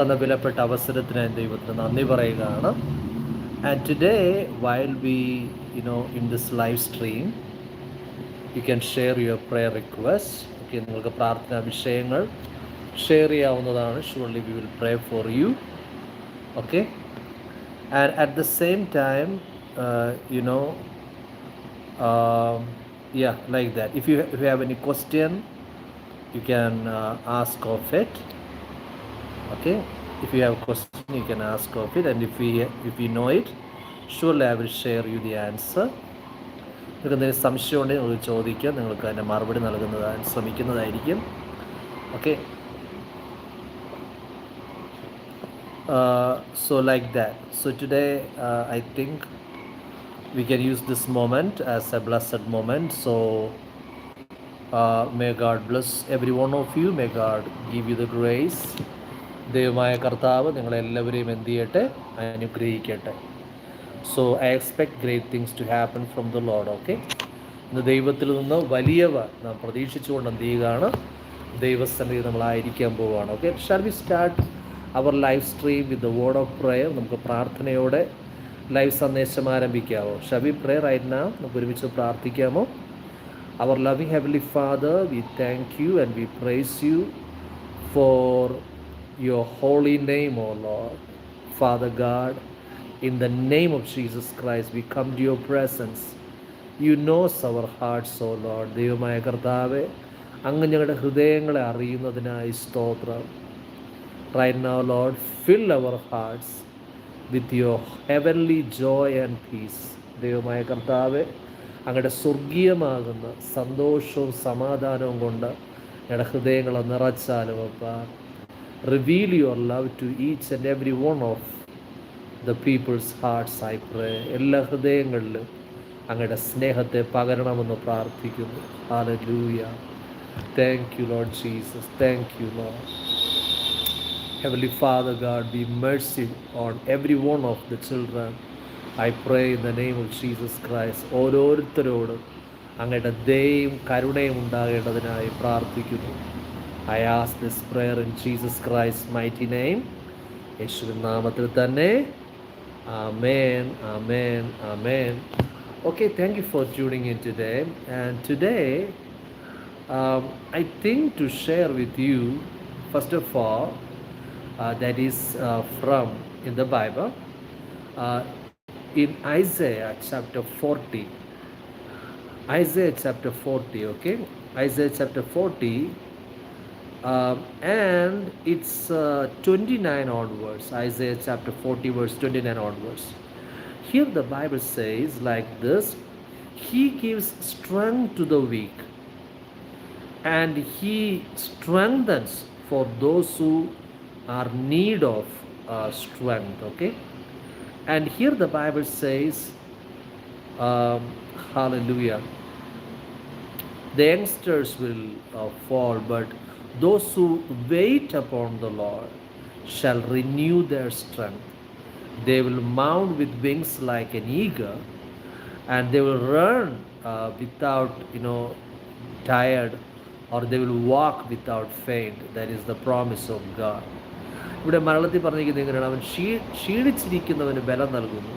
തന്ന വിലപ്പെട്ട അവസരത്തിനായി ദൈവത്തിന് നന്ദി പറയുകയാണ്. And today while be you know in this live stream you can share your prayer request okay നിങ്ങൾക്ക് പ്രാർത്ഥനാ വിഷയങ്ങൾ ഷെയർ ചെയ്യാവുന്നതാണ്. Surely we will pray for you okay and at the same time you know yeah like that if you any question you can uh, ask of it. Okay if you have a question you can ask of it and if we if we know it surely i will share you the answer നിങ്ങൾക്ക് എന്തെങ്കിലും സംശയം ഉണ്ടെങ്കിൽ നിങ്ങൾ ചോദിക്കുക നിങ്ങൾക്ക് അതിന്റെ മറുപടി നൽകുന്നതാണ് ശ്രമിക്കുന്നതായിരിക്കും okay so like that so today I think we can use this moment as a blessed moment. So, uh, may God bless every one of you. May God you the grace. ദൈവമായ കർത്താവ് നിങ്ങളെല്ലാവരെയും എന്ത് ചെയ്യട്ടെ? അനുഗ്രഹിക്കട്ടെ. So I expect great things to happen from the lord okay ഇന്ന് ദൈവത്തിൽ നിന്ന് വലിയവ നാം പ്രതീക്ഷിച്ചുകൊണ്ട് എന്ത് ചെയ്യുകയാണ്? ദൈവസന്നിധി നമ്മളായിരിക്കാൻ പോവുകയാണ് okay shall we start our live stream with the word of prayer നമുക്ക് പ്രാർത്ഥനയോടെ ലൈവ് സന്ദേശം ആരംഭിക്കാമോ ഷബി പ്രയർ റൈറ്റ് നാ നമുക്ക് ഒരുമിച്ച് പ്രാർത്ഥിക്കാമോ? Our loving heavenly father we thank you and we praise you for your holy name, O Lord. Father God, in the name of Jesus Christ, we come to your presence. You knows our hearts O lord ദൈവമായ കർത്താവെ അങ്ങ് ഞങ്ങളുടെ ഹൃദയങ്ങളെ അറിയുന്നതിനായി സ്തോത്രം right now lord fill our hearts with your heavenly joy and peace ദൈവമായ കർത്താവെ അങ്ങയുടെ സ്വർഗീയമാകുന്ന സന്തോഷവും സമാധാനവും കൊണ്ട് ഞങ്ങളുടെ ഹൃദയങ്ങളെ നിറച്ചാലും അപ്പ reveal your love to each and every one of the peoples hearts I pray എല്ലാ ഹൃദയങ്ങളിലും അങ്ങയുടെ സ്നേഹത്തെ പകരണമെന്ന് പ്രാർത്ഥിക്കുന്നു. Hallelujah thank you lord Jesus thank you lord heavenly father God be mercy on every one of the children I pray in the name of Jesus Christ ഓരോരുത്തരോടും അങ്ങയുടെ ദയയും കരുണയും ഉണ്ടാകേണ്ടതിനായി പ്രാർത്ഥിക്കുന്നു. I ask this prayer in Jesus Christ mighty name യേശുവിൻ നാമത്തിൽ തന്നെ amen amen amen okay thank you for tuning in today and today I think to share with you first of all uh, that is uh, from in the Bible uh, in Isaiah chapter 40. Isaiah chapter 40, okay? Isaiah chapter 40, um, and it's uh, 29 onwards. Isaiah chapter 40, verse 29 odd onwards. Here the Bible says like this He gives strength to the weak, and He strengthens for those who are need of uh, strength okay and here the bible says um, hallelujah the youngsters will uh, fall but those who wait upon the lord shall renew their strength they will mount with wings like an eagle and they will run uh, without you know tired or they will walk without faint that is the promise of god ഇവിടെ മലയാളത്തിൽ പറഞ്ഞിരിക്കുന്നത് എങ്ങനെയാണ് അവൻ ക്ഷീ ക്ഷീണിച്ചിരിക്കുന്നവന് ബലം നൽകുന്നു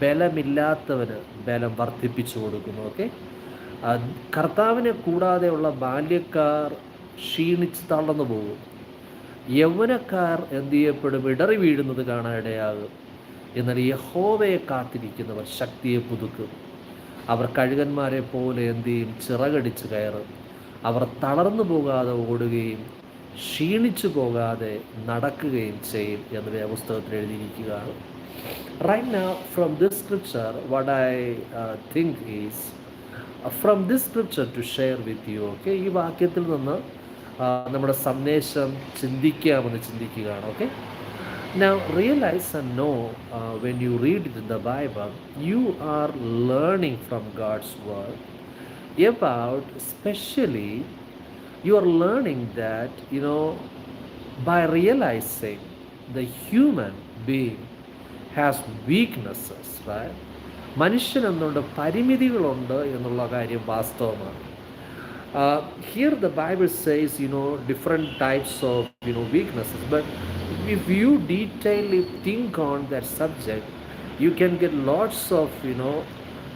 ബലമില്ലാത്തവന് ബലം വർദ്ധിപ്പിച്ചു കൊടുക്കുന്നു ഓക്കെ കർത്താവിനെ കൂടാതെയുള്ള ബാല്യക്കാർ ക്ഷീണിച്ച് തളർന്നു പോകും. യൗവനക്കാർ എന്ത് ചെയ്യപ്പെടും? ഇടറി വീഴുന്നത് കാണാനിടയാകും. എന്നാൽ യഹോവയെ കാത്തിരിക്കുന്നവർ ശക്തിയെ പുതുക്കും. അവർ കഴുകന്മാരെ പോലെ എന്ത് ചെയ്യും? ചിറകടിച്ച് കയറും. അവർ തളർന്നു പോകാതെ ഓടുകയും ക്ഷീണിച്ചു പോകാതെ നടക്കുകയും ചെയ്യും എന്ന് വ്യവസ്ഥകത്തിൽ എഴുതിയിരിക്കുകയാണ്. Right now from this scripture what I think is from this scripture to share with you okay ഈ വാക്യത്തിൽ നിന്ന് നമ്മുടെ സന്ദേശം ചിന്തിക്കാമെന്ന് ചിന്തിക്കുകയാണ് okay Now realize and know uh, when you read the Bible, you are learning from God's word about especially you are learning that you know by realizing the human being has weaknesses right മനുഷ്യൻ എന്നുണ്ട് പരിമിതികളുണ്ട് എന്നുള്ള കാര്യം വാസ്തവമാണ് here the Bible says, you know, different types of, you know, weaknesses. But if you detailly think on that subject, you can get lots of, you know,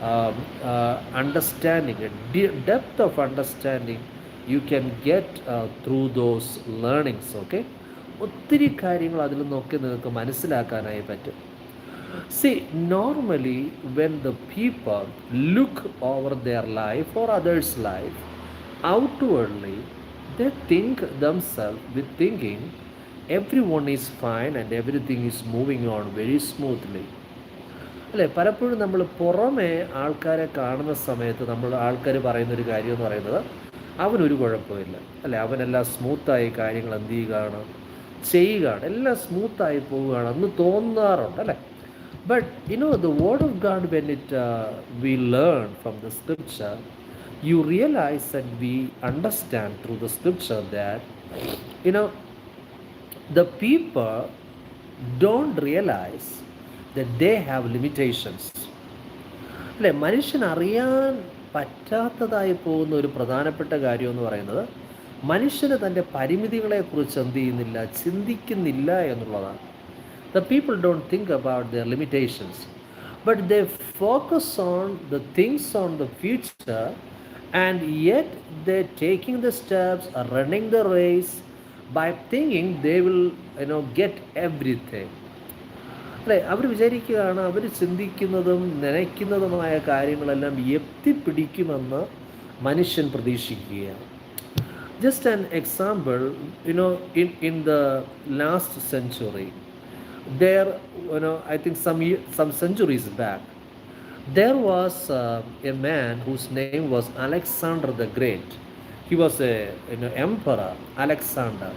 um, uh, understanding, a depth of understanding you can get uh, through those learnings, okay? ഒത്തിരി കാര്യങ്ങൾ അതിൽ നോക്കി നിങ്ങൾക്ക് മനസ്സിലാക്കാനായി പറ്റും see normally when the people look over their life or others life outwardly they think themselves with thinking everyone is fine and everything is moving on very smoothly. അല്ലെ? പലപ്പോഴും നമ്മൾ പുറമെ ആൾക്കാരെ കാണുന്ന സമയത്ത് നമ്മൾ ആൾക്കാർ പറയുന്നൊരു കാര്യം എന്ന് പറയുന്നത് അവനൊരു കുഴപ്പമില്ല. അല്ലെ? അവനെല്ലാം സ്മൂത്തായി കാര്യങ്ങൾ എന്ത് ചെയ്യുകയാണ്? ചെയ്യുകയാണ്. എല്ലാം സ്മൂത്തായി പോവുകയാണ് എന്ന് തോന്നാറുണ്ട് അല്ലേ? But you know the word of God when it we learn from the scripture you realize and we understand through the scripture that you know the people don't realize that they have limitations. അല്ലേ? മനുഷ്യൻ അറിയാൻ പറ്റാത്തതായി പോകുന്ന ഒരു പ്രധാനപ്പെട്ട കാര്യം എന്ന് പറയുന്നത് മനുഷ്യന് തന്റെ പരിമിതികളെക്കുറിച്ച് എന്ത് ചെയ്യുന്നില്ല ചിന്തിക്കുന്നില്ല എന്നുള്ളതാണ്. The people don't think about their limitations but the focus on the things on the future and yet they taking the steps running the race by thinking they will you know get everything. അല്ലേ? അവർ വിചാരിക്കുകയാണ് അവർ ചിന്തിക്കുന്നതും നനയ്ക്കുന്നതുമായ കാര്യങ്ങളെല്ലാം എത്തിപ്പിടിക്കുമെന്ന് മനുഷ്യൻ പ്രതീക്ഷിക്കുകയാണ്. Just an example you know in in the last century there you know I think some some centuries back there was uh, a man whose name was Alexander the Great. He was a you know, emperor, Alexander.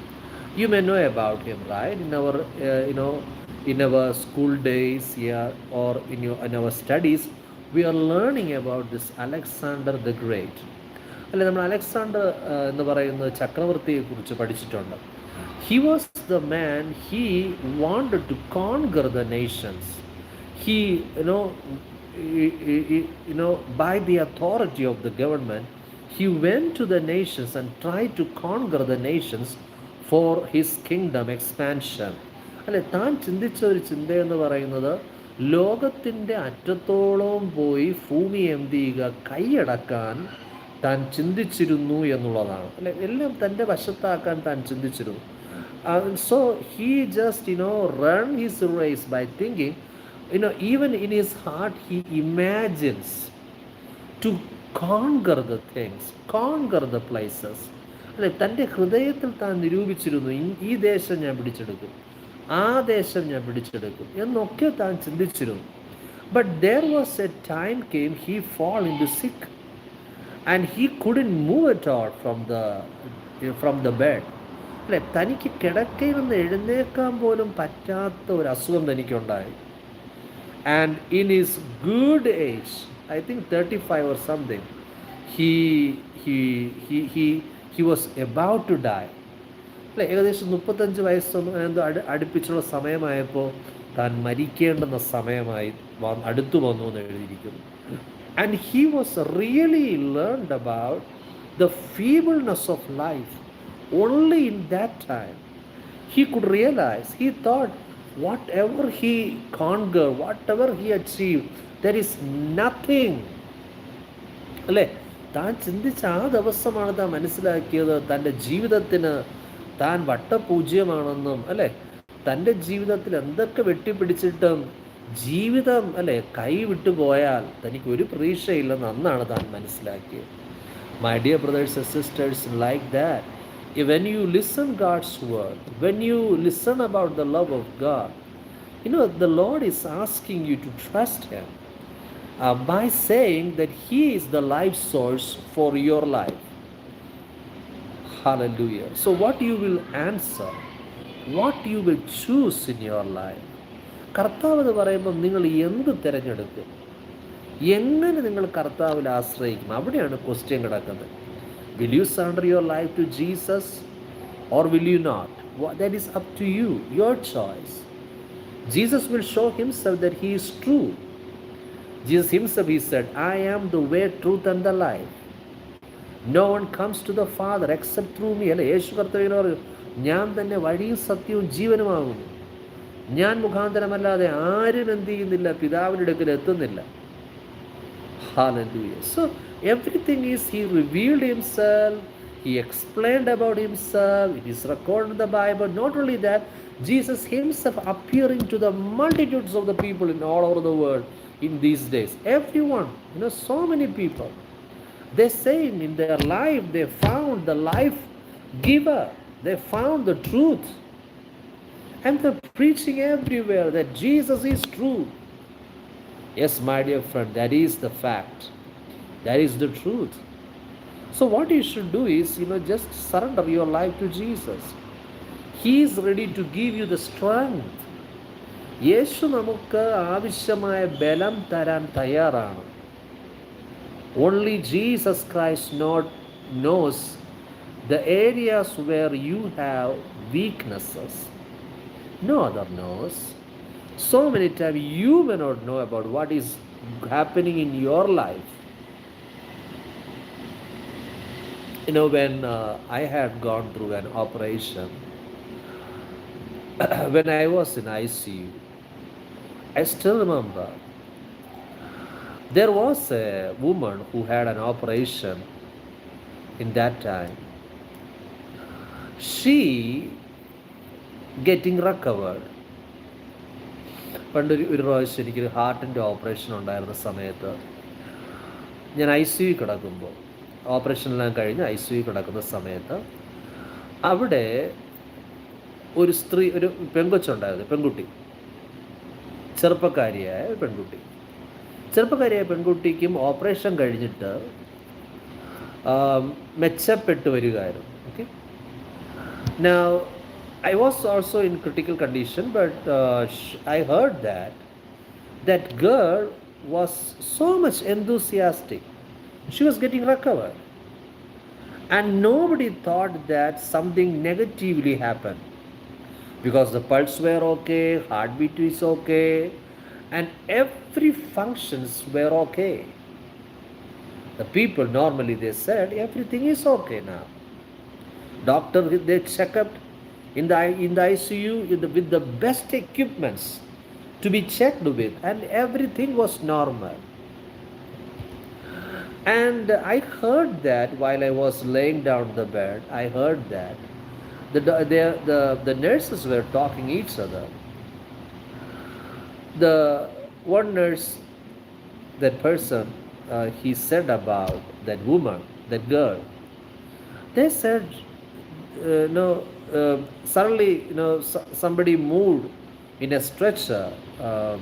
You may know about him, right? In our, uh, you know, in our school days yeah, or in, your, in our studies, we are learning about this Alexander the Great. അല്ലെ നമ്മൾ Alexander എന്ന് പറയുന്ന ചക്രവർത്തിയെ കുറിച്ച് പഠിച്ചിട്ടുണ്ട് he was the man he wanted to conquer the nations he you know you know by the authority of the government he went to the nations and tried to conquer the nations for his kingdom expansion. അല്ലെ താൻ ചിന്തിച്ച ഒരു ചിന്തയെന്ന് പറയുന്നത് ലോകത്തിന്റെ അറ്റത്തോളം പോയി ഭൂമി എന്ത് ചെയ്യുക? കൈയടക്കാൻ താൻ ചിന്തിച്ചിരുന്നു എന്നുള്ളതാണ്. അല്ലെ എല്ലാം തന്റെ വശത്താക്കാൻ താൻ ചിന്തിച്ചിരുന്നു. So he just you know run his race by thinking you know, even in his heart, he imagines to conquer the things, conquer the places. അല്ലെ തന്റെ ഹൃദയത്തിൽ താൻ നിരൂപിച്ചിരുന്നു ഈ ദേശം ഞാൻ പിടിച്ചെടുക്കും ആ ദേശം ഞാൻ പിടിച്ചെടുക്കും എന്നൊക്കെ താൻ ചിന്തിച്ചിരുന്നു. But there was a time came he fall into sick and he couldn't move at all from the from the bed അല്ലെ തനിക്ക് കിടക്കയിൽ നിന്ന് എഴുന്നേക്കാൻ പോലും പറ്റാത്ത ഒരു അസുഖം തനിക്കുണ്ടായി. And in his good age i think 35 or something he he he he he was about to die. അല്ലെ ഏകദേശം മുപ്പത്തഞ്ച് വയസ്സൊന്നും എന്തോ അടു അടുപ്പിച്ചുള്ള സമയമായപ്പോൾ താൻ മരിക്കേണ്ടുന്ന സമയമായി അടുത്തു വന്നു എന്ന് എഴുതിയിരിക്കുന്നു. And he was really learned about the feebleness of life only in that time he could realize he thought whatever he conquered, whatever he achieved, there is nothing. അല്ലേ? താൻ ചിന്തിച്ച ആ ദിവസമാണ് താൻ മനസ്സിലാക്കിയത്. തന്റെ ജീവിതത്തിന് താൻ വട്ടപൂജ്യമാണെന്നും അല്ലേ? തന്റെ ജീവിതത്തിൽ എന്തൊക്കെ വെട്ടിപ്പിടിച്ചിട്ടും ജീവിതം അല്ലേ കൈവിട്ടു പോയാൽ തനിക്ക് ഒരു പ്രതീക്ഷയില്ലെന്ന് അന്നാണ് താൻ മനസ്സിലാക്കിയത്. My dear brothers sisters like that when you listen God's word, when you listen about the love of God, you know, the Lord is asking you to trust Him uh, by saying that He is the life source for your life. Hallelujah. So, what you will answer, what you will choose in your life. കർത്താവ് എന്ന് പറയുമ്പോൾ നിങ്ങൾ എന്ത് തിരഞ്ഞെടുക്കും എങ്ങനെ നിങ്ങൾ കർത്താവിൽ ആശ്രയിക്കും അവിടെയാണ് ക്വസ്റ്റ്യൻ കിടക്കുന്നത് Will you surrender your life to Jesus or will you not? Well, that is up to you, your choice. Jesus will show himself that he is true. Jesus himself, he said, I am the way, truth, and the life. No one comes to the Father except through me. അല്ലെ യേശു കർത്തവിനോട് ഞാൻ തന്നെ വഴിയും സത്യവും ജീവനുമാകുന്നു ഞാൻ മുഖാന്തരമല്ലാതെ ആരും എന്ത് ചെയ്യുന്നില്ല പിതാവിന്റെ അടുക്കൽ എത്തുന്നില്ല Hallelujah. So everything is He revealed Himself, He explained about Himself, it is recorded in the Bible. Not only that, Jesus Himself appearing to the multitudes of the people in all over the world in these days. Everyone, you know, so many people. They saying in their life they found the life giver, they found the truth. And they're preaching everywhere that Jesus is true. Yes, my dear friend, that is the fact. That is the truth. So, what you should do is, you know, just surrender your life to Jesus. He is ready to give you the strength. യേശു നമുക്ക് ആവശ്യമായ ബലം തരാൻ തയ്യാറാണ് only Jesus Christ not knows the areas where you have weaknesses no other knows. so many times you may not know about what is happening in your life. You know, when uh, I had gone through an operation, when I was in ICU, I still remember there was a woman who had an operation in that time. She getting recovered. പണ്ട് ഒരു പ്രാവശ്യം എനിക്കൊരു ഹാർട്ടിന്റെ operation ഉണ്ടായിരുന്ന സമയത്ത് ഞാൻ I C U കിടക്കുമ്പോൾ ഓപ്പറേഷനെല്ലാം കഴിഞ്ഞ് ഐ സി യു കിടക്കുന്ന സമയത്ത് അവിടെ ഒരു സ്ത്രീ ഒരു പെങ്കൊച്ചുണ്ടായിരുന്നു പെൺകുട്ടി. ചെറുപ്പക്കാരിയായ പെൺകുട്ടി. ചെറുപ്പക്കാരിയായ പെൺകുട്ടിക്കും ഓപ്പറേഷൻ കഴിഞ്ഞിട്ട് മെച്ചപ്പെട്ടു വരികയായിരുന്നു. Okay. I was also in critical condition, but uh, I heard that that girl was so much enthusiastic. She was getting recovered. And nobody thought that something negatively happened because the pulse were okay, heartbeat is okay, and every functions were okay. The people normally they said everything is okay now doctor they check up in the in the ICU in the, with the best equipments to be checked with, and everything was normal. And I heard that while I was laying down the bed, I heard that the the the, the nurses were talking each other. The one nurse, that person, uh, he said about that woman, that girl. They said uh, no, uh, suddenly, you know, so- somebody moved in a stretcher uh,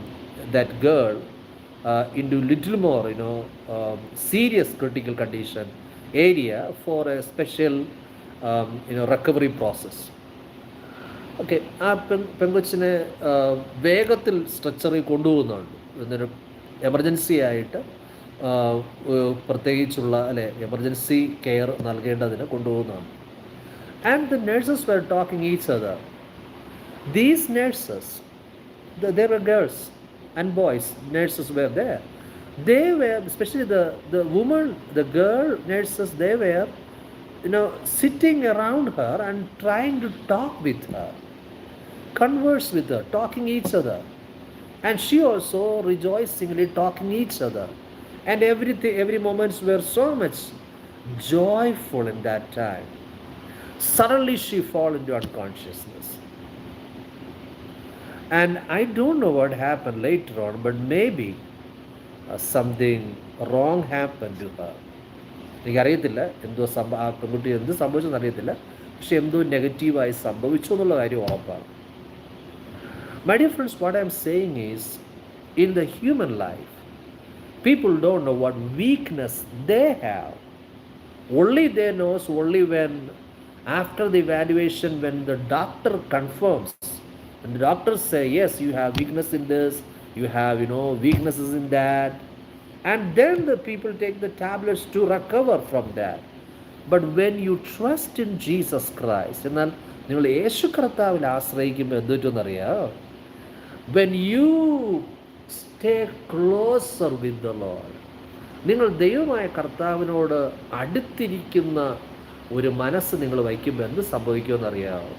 that girl uh, into little more, you know, uh, serious critical condition area for a special, um, you know, recovery process. Okay ആ പെൺ പെങ്കൊച്ചിനെ വേഗത്തിൽ സ്ട്രെച്ചറിൽ കൊണ്ടുപോകുന്നുണ്ട് എന്നൊരു emergency ആയിട്ട് പ്രത്യേകിച്ചുള്ള അല്ലെ emergency care നൽകേണ്ടതിന് കൊണ്ടുപോകുന്നതാണ് and the nurses were talking each other. These nurses, the, there were girls and boys, nurses were there. They were, especially the, the woman, the girl nurses, they were, you know, sitting around her and trying to talk with her, converse with her, talking each other. And she also rejoicingly talking each other. And everything, every moments were so much joyful in that time suddenly she fall into unconsciousness and i don't know what happened later on but maybe uh, something wrong happened to her എനിക്കറിയത്തില്ല എന്തോ സംഭവ ആ പെൺകുട്ടി എന്ത് സംഭവിച്ചെന്ന് അറിയത്തില്ല പക്ഷെ എന്തോ നെഗറ്റീവായി സംഭവിച്ചു എന്നുള്ള കാര്യം ഉറപ്പാണ് my dear friends what I am saying is in the human life people don't know what weakness they have only they knows only when after the evaluation when the doctor confirms and the doctor say yes you have weakness in this you have you know weaknesses in that and then the people take the tablets to recover from that but when you trust in jesus christ എന്നാൽ നിങ്ങൾ യേശു കർത്താവിൽ ആശ്രയിക്കുമ്പോൾ എന്ത് പറ്റുമെന്നറിയാം when you stay closer with the lord നിങ്ങൾ ദൈവമായ കർത്താവിനോട് അടുത്തിരിക്കുന്ന ഒരു മനസ്സ് നിങ്ങൾ വയ്ക്കുമ്പോൾ എന്ത് സംഭവിക്കുമെന്നറിയാമോ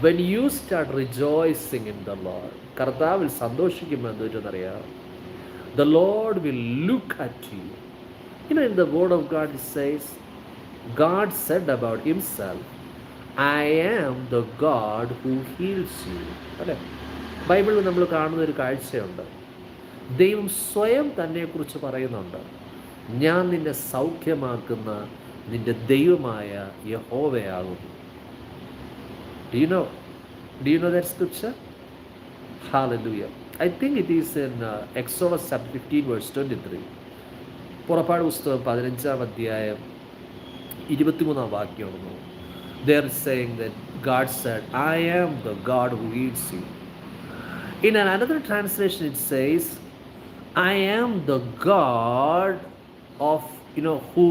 when you start rejoicing in the Lord കർത്താവിൽ സന്തോഷിക്കുമ്പോൾ എന്ത് പറ്റുമെന്നറിയാമോ the Lord will look at you You know, in the Word of God said about Himself, I am the God who heals you. അല്ലേ? ബൈബിളിൽ നമ്മൾ കാണുന്ന ഒരു കാഴ്ചയുണ്ട്. ദൈവം സ്വയം തന്നെക്കുറിച്ച് പറയുന്നുണ്ട്. ഞാൻ നിന്നെ സൗഖ്യമാക്കുന്ന നിന്റെ ദൈവമായ യഹോവയാകുന്നു ഡീനോ ഡീനോ know? Hallelujah I think it is in uh, Exodus chapter 15, verse 23. പുറപ്പാട് പുസ്തകം പതിനഞ്ചാം അധ്യായം ഇരുപത്തിമൂന്നാം വാക്യമാണ് there saying that God said I am the God who leads you in an another translation it says I am the God of you know who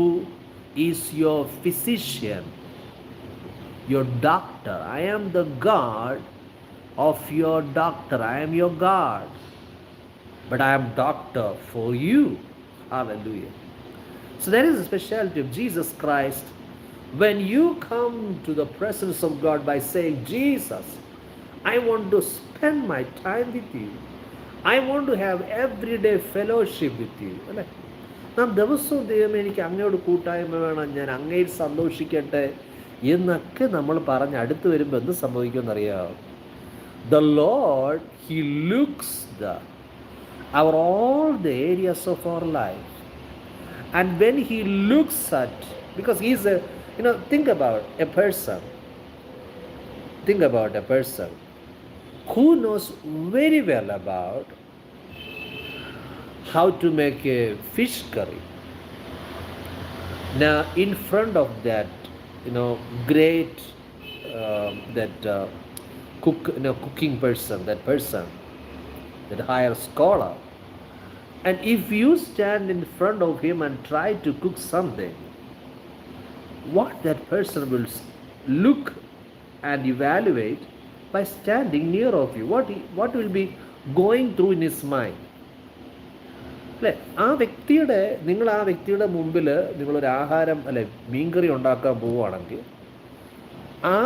is your physician, your doctor. I am the God of your doctor. I am your God. But I am doctor for you. Hallelujah. So there is a specialty of Jesus Christ. When you come to the presence of God by saying, Jesus, I want to spend my time with you. I want to have everyday fellowship with you. നാം ദിവസവും ദൈവം എനിക്ക് അങ്ങയോട് കൂട്ടായ്മ വേണം ഞാൻ അങ്ങയിൽ സന്തോഷിക്കട്ടെ എന്നൊക്കെ നമ്മൾ പറഞ്ഞ് അടുത്ത് വരുമ്പോൾ എന്ത് സംഭവിക്കുമെന്നറിയാം? The Lord he looks the our all the areas of our life and when he looks at because he's a you think about a person think about a person who knows very well about how to make a fish curry. Now, in front of that, you know, great uh, that uh, cook, you know, cooking person, that person, that higher scholar, and if you stand in front of him and try to cook something, what that person will look and evaluate by standing near of you, what he, what will be going through in his mind. അല്ലേ? ആ വ്യക്തിയുടെ നിങ്ങൾ ആ വ്യക്തിയുടെ മുമ്പിൽ നിങ്ങളൊരു ആഹാരം അല്ലെ മീൻകറി ഉണ്ടാക്കാൻ പോവുകയാണെങ്കിൽ ആ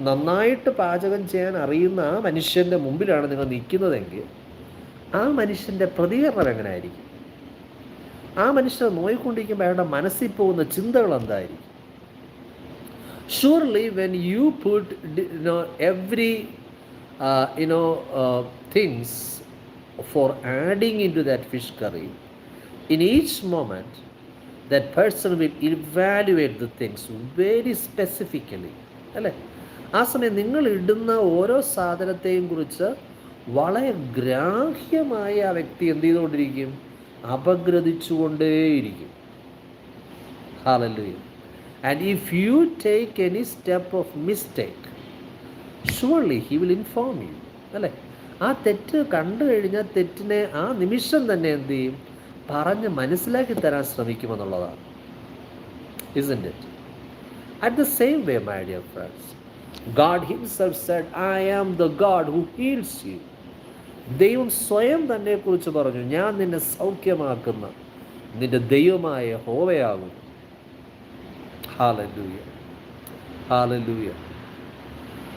നന്നായിട്ട് പാചകം ചെയ്യാൻ അറിയുന്ന ആ മനുഷ്യന്റെ മുമ്പിലാണ് നിങ്ങൾ നിൽക്കുന്നതെങ്കിൽ ആ മനുഷ്യന്റെ പ്രതികരണം എങ്ങനെ ആയിരിക്കും ആ മനുഷ്യനെ നോയിക്കൊണ്ടിരിക്കുമ്പോൾ അയാളുടെ മനസ്സിൽ പോകുന്ന ചിന്തകൾ എന്തായിരിക്കും? Surely when you put you know every you know uh, you know uh, things for adding into that fish curry in each moment that person will evaluate the things very specifically അല്ലേ ആ സമയം നിങ്ങൾ ഇടുന്ന ഓരോ സാധനത്തെയും കുറിച്ച് വളരെ ഗ്രാഹ്യമായി ആ വ്യക്തി എന്ത് ചെയ്തുകൊണ്ടിരിക്കും അപഗ്രഥിച്ചുകൊണ്ടേയിരിക്കും Hallelujah. And if you take any step of mistake, surely he will inform you. അല്ലേ ആ തെറ്റ് കണ്ടു കഴിഞ്ഞാൽ തെറ്റിനെ ആ നിമിഷം തന്നെ എന്ത് ചെയ്യും പറഞ്ഞ് മനസ്സിലാക്കി തരാൻ ശ്രമിക്കുമെന്നുള്ളതാണ് isn't at the same way, my dear friends, God Himself said, I am the God who heals you. ദൈവം സ്വയം തന്നെ കുറിച്ച് പറഞ്ഞു ഞാൻ നിന്നെ സൗഖ്യമാക്കുന്ന നിന്റെ ദൈവമായ ഹോവയാകും Hallelujah. Hallelujah.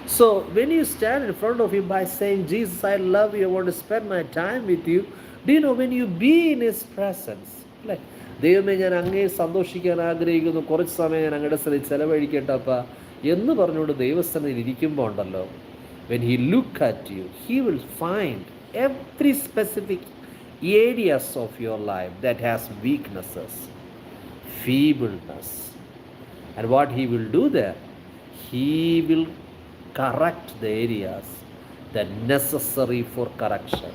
So when you stand in front of him by saying, Jesus, I love you, I want to spend my time with you, do you know when you be in his presence? Like, ദൈവമേ ഞാൻ അങ്ങേ സന്തോഷിക്കാൻ ആഗ്രഹിക്കുന്നു. കുറച്ച് സമയം ഞാൻ അങ്ങയുടെ സ്ഥലത്ത് ചിലവഴിക്കട്ടപ്പ എന്ന് പറഞ്ഞുകൊണ്ട് ദൈവസ്ഥനിൽ ഇരിക്കുമ്പോൾ ഉണ്ടല്ലോ when he look at you he will find every specific areas of your life that has weaknesses feebleness and what he will do there, he will correct the areas that necessary for correction.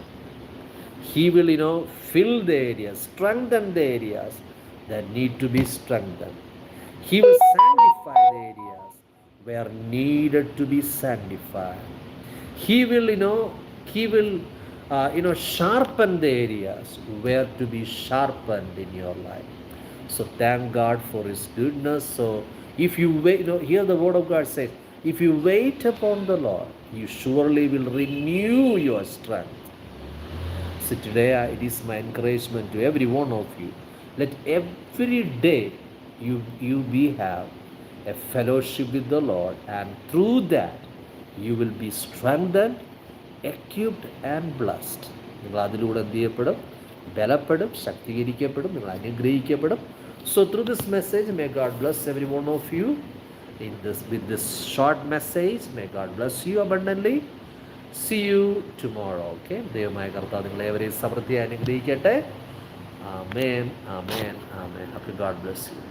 He will, you know, fill the areas, strengthen the areas that need to be strengthened. He will sanctify the areas where needed to be sanctified. He will, you know, he will, uh, you know, sharpen the areas where to be sharpened in your life. So thank God for His goodness. So if you wait, you know, hear the Word of God says, if you wait upon the Lord, you surely will renew your strength. So today it is my encouragement to every one of you. Let every day you, you be have a fellowship with the Lord, and through that you will be strengthened, equipped, and blessed. നിങ്ങൾ അതിലൂടെ എന്ത് ചെയ്യപ്പെടും ബലപ്പെടും ശക്തീകരിക്കപ്പെടും നിങ്ങൾ അനുഗ്രഹിക്കപ്പെടും so through this message may God bless every one of you in this with this short message may God bless you abundantly see you tomorrow okay ദൈവമായ കർത്താവ് നിങ്ങളെ ഏവരെയും സമൃദ്ധി അനുഗ്രഹിക്കട്ടെ. ആമേൻ ആമേൻ ആമേൻ ഓക്കെ ഗാഡ് ബ്ലസ് യു